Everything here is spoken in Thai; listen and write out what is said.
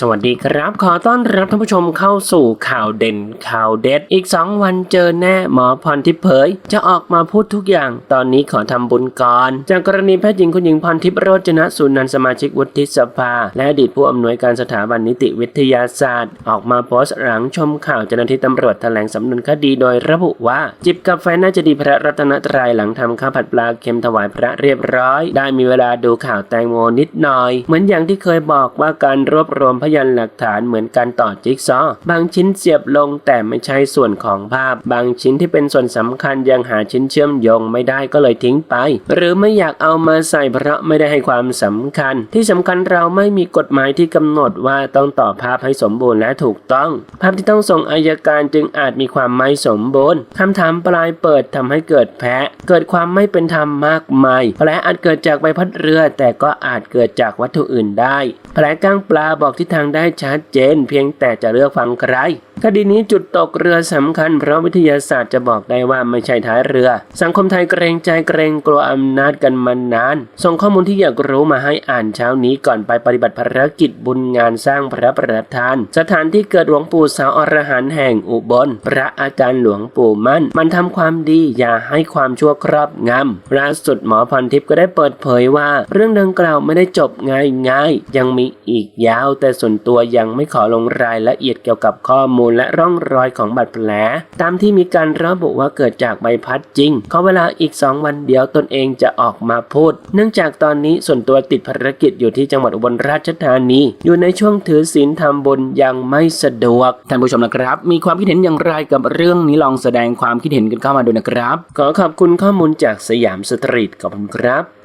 สวัสดีครับ ขอต้อนรับท่านผู้ชมเข้าสู่ข่าวเด่นข่าวเด็ด อีก 2 วันเจอแน่หมอพรทิพย์เผย จะออกมาพูดทุกอย่าง ตอนนี้ขอทำบุญก่อน จากกรณีแพทย์หญิงคุณหญิงพรทิพย์โรจนสุนันสมาชิกวุฒิสภา และอดีตผู้อำนวยการสถาบันนิติวิทยาศาสตร์ ออกมาโพสต์หลังชมข่าวเจ้าหน้าที่ตำรวจแถลงสำนวนคดีโดยระบุว่า จิบกาแฟน่าจะดีพระรัตนตรัยหลังทำข้าวผัดปลาเค็มถวายพระเรียบร้อย ได้มีเวลาดูข่าวแตงโมนิดหน่อย เหมือนอย่างที่เคยบอกว่าการรวบรวมพยานหลักฐานเหมือนการต่อจิ๊กซอว์บางชิ้นเสียบลงแต่ไม่ใช่ส่วนของภาพ บางชิ้นที่เป็นส่วนสำคัญยังหาชิ้นเชื่อมโยงไม่ได้ก็เลยทิ้งไป หรือไม่อยากเอามาใส่เพราะไม่ได้ให้ความสำคัญ ที่สำคัญเราไม่มีกฎหมายที่กำหนดว่าต้องต่อภาพให้สมบูรณ์และถูกต้อง ภาพที่ต้องส่งอายการจึงอาจมีความไม่สมบูรณ์คำถามปลายเปิดทำให้เกิดแพ้ เกิดความไม่เป็นธรรมมากมายแผลอาจเกิดจากใบพัดเรือแต่ก็อาจเกิดจากวัตถุอื่นได้แผลก้างปลาบอกทิศทางางได้ชัดเจน เพียงแต่จะเลือกฟังใคร คดีนี้จุดตกเรือสำคัญเพราะวิทยาศาสตร์จะบอกได้ว่าไม่ใช่ท้ายเรือ สังคมไทยเกรงใจเกรงกลัวอำนาจกันมานาน ส่งข้อมูลที่อยากรู้มาให้อ่านเช้านี้ก่อนไปปฏิบัติภารกิจบุญงานสร้างพระประธาน สถานที่เกิดหลวงปู่สาวอรหันแห่งอุบล พระอาจารย์หลวงปู่มั่น มันทำความดีอย่าให้ความชั่วครอบงำล่าสุดหมอพรทิพย์ก็ได้เปิดเผยว่า เรื่องดังกล่าวไม่ได้จบง่ายๆยังมีอีกยาว แต่ส่วนตัวยังไม่ขอลงรายละเอียดเกี่ยวกับข้อมูลลและร่องรอยของบาดแผล ตามที่มีการระบุว่าเกิดจากใบพัดจริงขอเวลาอีก 2 วันเดียวตนเองจะออกมาพูด เนื่องจากตอนนี้ส่วนตัวติดภารกิจอยู่ที่จังหวัดอุบลราชธานี อยู่ในช่วงถือศีลทำบุญยังไม่สะดวก ท่านผู้ชมนะครับ มีความคิดเห็นอย่างไรกับเรื่องนี้ลองแสดงความคิดเห็นกันเข้ามาดูนะครับ ขอขอบคุณข้อมูลจากสยามสตรีทขอบคุณครับ